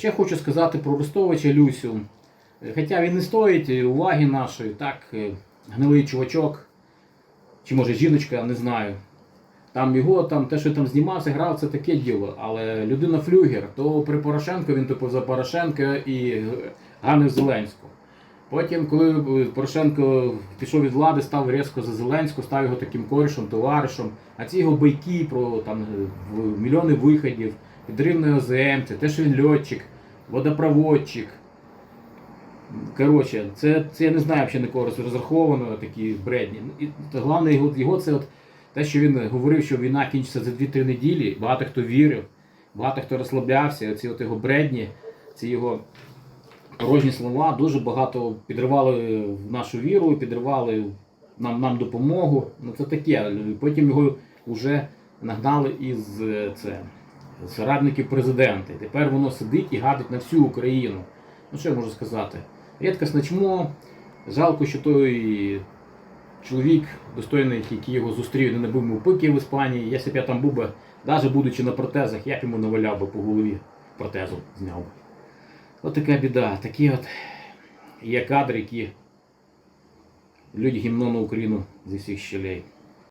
Ще хочу сказати про Ростовича Люсю. Хоча він не стоїть уваги нашої, так, е, гнилий чувачок, чи може жіночка, не знаю. Там його, там, те, що там знімався, грав, це таке діло. Але людина флюгер, то при Порошенко він тупив за Порошенка і ганив Зеленського. Потім, коли е, Порошенко пішов від влади, став різко за Зеленського, став його таким корішем, товаришем. А ці його байки про там, е, мільйони виходів, підрив на ОЗМ, це те, що він льотчик, водопроводчик. Коротше, це, це я не знаю взагалі на кого розраховано, такі бредні. І головне його, його це от те, що він говорив, що війна кінчиться за 2-3 неділі, багато хто вірив, багато хто розслаблявся, ці от його бредні, ці його порожні слова дуже багато підривали в нашу віру, підривали нам, нам допомогу. Ну це таке. Потім його вже нагнали із е, це, з радників президента. І тепер воно сидить і гадить на всю Україну. Ну що я можу сказати? Рідкісне чмо. Жалко, що той чоловік достойний, який його зустрів, не набив йому пики в Іспанії. Якщо б я там був би, навіть будучи на протезах, я б йому наваляв би по голові протезу зняв би. От така біда. Такі от є кадри, які лють гімно на Україну зі всіх щелей.